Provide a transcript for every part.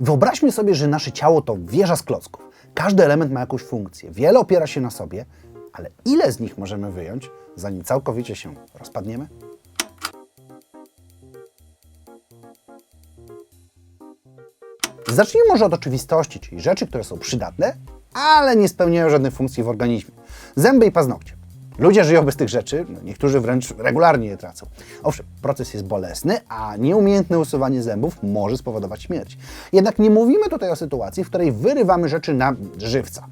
Wyobraźmy sobie, że nasze ciało to wieża z klocków. Każdy element ma jakąś funkcję, wiele opiera się na sobie, ale ile z nich możemy wyjąć, zanim całkowicie się rozpadniemy? Zacznijmy może od oczywistości, czyli rzeczy, które są przydatne, ale nie spełniają żadnej funkcji w organizmie. Zęby i paznokcie. Ludzie żyją bez tych rzeczy, no niektórzy wręcz regularnie je tracą. Owszem, proces jest bolesny, a nieumiejętne usuwanie zębów może spowodować śmierć. Jednak nie mówimy tutaj o sytuacji, w której wyrywamy rzeczy na żywca.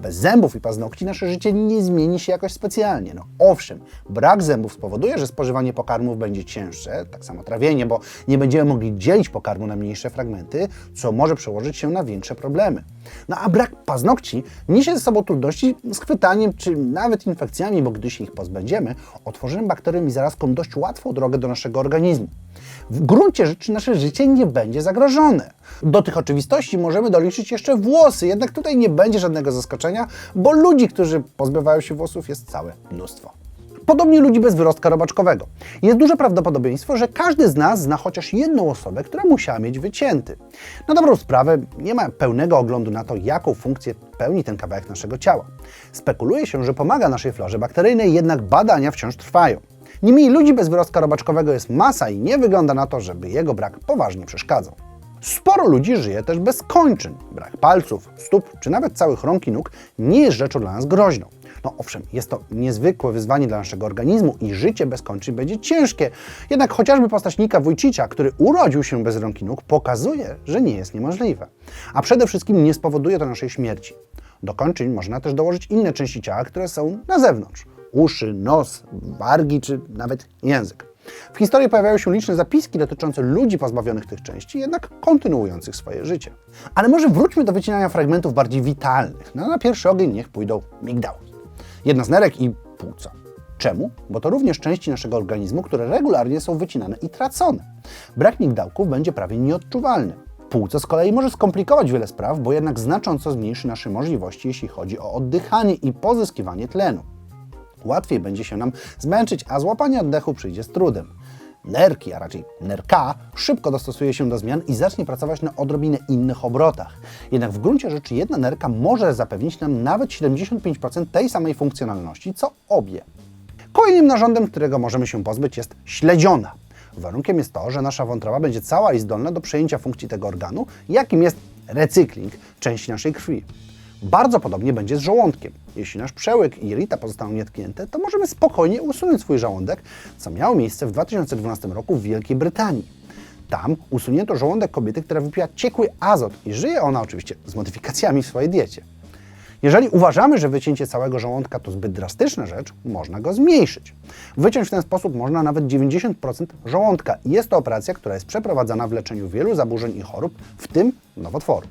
Bez zębów i paznokci nasze życie nie zmieni się jakoś specjalnie. No owszem, brak zębów spowoduje, że spożywanie pokarmów będzie cięższe, tak samo trawienie, bo nie będziemy mogli dzielić pokarmu na mniejsze fragmenty, co może przełożyć się na większe problemy. No a brak paznokci niesie ze sobą trudności z chwytaniem czy nawet infekcjami, bo gdy się ich pozbędziemy, otworzymy bakteriom i zarazkom dość łatwą drogę do naszego organizmu. W gruncie rzeczy nasze życie nie będzie zagrożone. Do tych oczywistości możemy doliczyć jeszcze włosy, jednak tutaj nie będzie żadnego zaskoczenia, bo ludzi, którzy pozbywają się włosów jest całe mnóstwo. Podobnie ludzi bez wyrostka robaczkowego. Jest duże prawdopodobieństwo, że każdy z nas zna chociaż jedną osobę, która musiała mieć wycięty. Na dobrą sprawę nie ma pełnego oglądu na to, jaką funkcję pełni ten kawałek naszego ciała. Spekuluje się, że pomaga naszej florze bakteryjnej, jednak badania wciąż trwają. Niemniej ludzi bez wyrostka robaczkowego jest masa i nie wygląda na to, żeby jego brak poważnie przeszkadzał. Sporo ludzi żyje też bez kończyn. Brak palców, stóp czy nawet całych rąk i nóg nie jest rzeczą dla nas groźną. No owszem, jest to niezwykłe wyzwanie dla naszego organizmu i życie bez kończyn będzie ciężkie. Jednak chociażby postać Nika Wójcicza, który urodził się bez rąk i nóg, pokazuje, że nie jest niemożliwe. A przede wszystkim nie spowoduje to naszej śmierci. Do kończyn można też dołożyć inne części ciała, które są na zewnątrz. Uszy, nos, wargi czy nawet język. W historii pojawiają się liczne zapiski dotyczące ludzi pozbawionych tych części, jednak kontynuujących swoje życie. Ale może wróćmy do wycinania fragmentów bardziej witalnych. No, na pierwszy ogień niech pójdą migdały. Jedna z nerek i płuca. Czemu? Bo to również części naszego organizmu, które regularnie są wycinane i tracone. Brak migdałków będzie prawie nieodczuwalny. Płuce z kolei może skomplikować wiele spraw, bo jednak znacząco zmniejszy nasze możliwości, jeśli chodzi o oddychanie i pozyskiwanie tlenu. Łatwiej będzie się nam zmęczyć, a złapanie oddechu przyjdzie z trudem. Nerki, a raczej nerka, szybko dostosuje się do zmian i zacznie pracować na odrobinę innych obrotach. Jednak w gruncie rzeczy jedna nerka może zapewnić nam nawet 75% tej samej funkcjonalności, co obie. Kolejnym narządem, którego możemy się pozbyć jest śledziona. Warunkiem jest to, że nasza wątroba będzie cała i zdolna do przejęcia funkcji tego organu, jakim jest recykling części naszej krwi. Bardzo podobnie będzie z żołądkiem. Jeśli nasz przełyk i jelita pozostaną nietknięte, to możemy spokojnie usunąć swój żołądek, co miało miejsce w 2012 roku w Wielkiej Brytanii. Tam usunięto żołądek kobiety, która wypiła ciekły azot i żyje ona oczywiście z modyfikacjami w swojej diecie. Jeżeli uważamy, że wycięcie całego żołądka to zbyt drastyczna rzecz, można go zmniejszyć. Wyciąć w ten sposób można nawet 90% żołądka i jest to operacja, która jest przeprowadzana w leczeniu wielu zaburzeń i chorób, w tym nowotworu.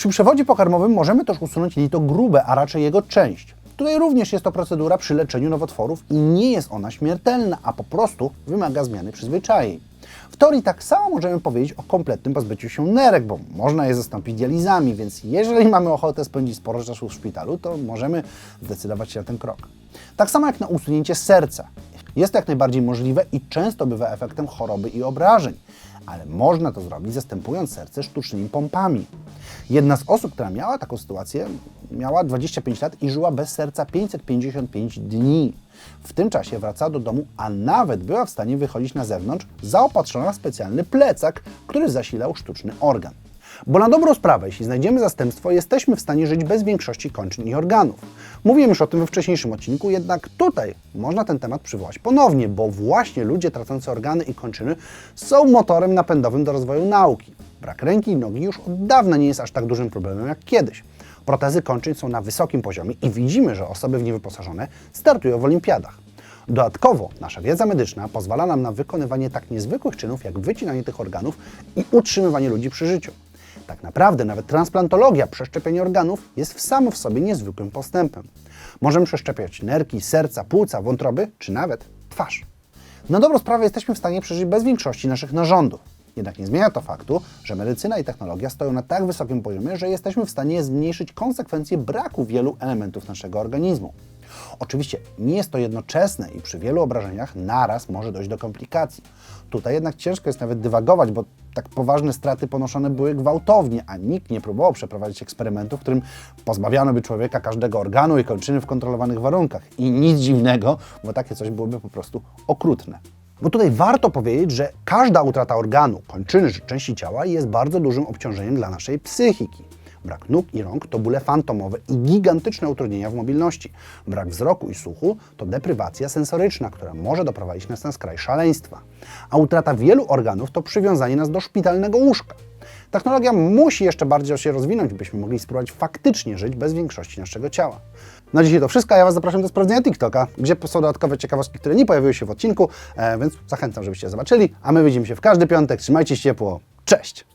Przy przewodzie pokarmowym możemy też usunąć jelito grube, a raczej jego część. Tutaj również jest to procedura przy leczeniu nowotworów i nie jest ona śmiertelna, a po prostu wymaga zmiany przyzwyczajeń. W teorii tak samo możemy powiedzieć o kompletnym pozbyciu się nerek, bo można je zastąpić dializami, więc jeżeli mamy ochotę spędzić sporo czasu w szpitalu, to możemy zdecydować się na ten krok. Tak samo jak na usunięcie serca. Jest to jak najbardziej możliwe i często bywa efektem choroby i obrażeń, ale można to zrobić zastępując serce sztucznymi pompami. Jedna z osób, która miała taką sytuację, miała 25 lat i żyła bez serca 555 dni. W tym czasie wracała do domu, a nawet była w stanie wychodzić na zewnątrz, zaopatrzona w specjalny plecak, który zasilał sztuczny organ. Bo na dobrą sprawę, jeśli znajdziemy zastępstwo, jesteśmy w stanie żyć bez większości kończyn i organów. Mówiłem już o tym we wcześniejszym odcinku, jednak tutaj można ten temat przywołać ponownie, bo właśnie ludzie tracący organy i kończyny są motorem napędowym do rozwoju nauki. Brak ręki i nogi już od dawna nie jest aż tak dużym problemem jak kiedyś. Protezy kończyn są na wysokim poziomie i widzimy, że osoby w nie wyposażone startują w olimpiadach. Dodatkowo nasza wiedza medyczna pozwala nam na wykonywanie tak niezwykłych czynów jak wycinanie tych organów i utrzymywanie ludzi przy życiu. Tak naprawdę nawet transplantologia, przeszczepienie organów jest samo w sobie niezwykłym postępem. Możemy przeszczepiać nerki, serca, płuca, wątroby czy nawet twarz. Na dobrą sprawę jesteśmy w stanie przeżyć bez większości naszych narządów. Jednak nie zmienia to faktu, że medycyna i technologia stoją na tak wysokim poziomie, że jesteśmy w stanie zmniejszyć konsekwencje braku wielu elementów naszego organizmu. Oczywiście nie jest to jednoczesne i przy wielu obrażeniach naraz może dojść do komplikacji. Tutaj jednak ciężko jest nawet dywagować, bo tak poważne straty ponoszone były gwałtownie, a nikt nie próbował przeprowadzić eksperymentu, w którym pozbawiano by człowieka każdego organu i kończyny w kontrolowanych warunkach. I nic dziwnego, bo takie coś byłoby po prostu okrutne. Bo tutaj warto powiedzieć, że każda utrata organu, kończyny czy części ciała jest bardzo dużym obciążeniem dla naszej psychiki. Brak nóg i rąk to bóle fantomowe i gigantyczne utrudnienia w mobilności. Brak wzroku i słuchu to deprywacja sensoryczna, która może doprowadzić nas na skraj szaleństwa. A utrata wielu organów to przywiązanie nas do szpitalnego łóżka. Technologia musi jeszcze bardziej się rozwinąć, byśmy mogli spróbować faktycznie żyć bez większości naszego ciała. Na dzisiaj to wszystko, ja Was zapraszam do sprawdzenia TikToka, gdzie są dodatkowe ciekawostki, które nie pojawiły się w odcinku, e, więc zachęcam, żebyście zobaczyli, a my widzimy się w każdy piątek. Trzymajcie się ciepło. Cześć!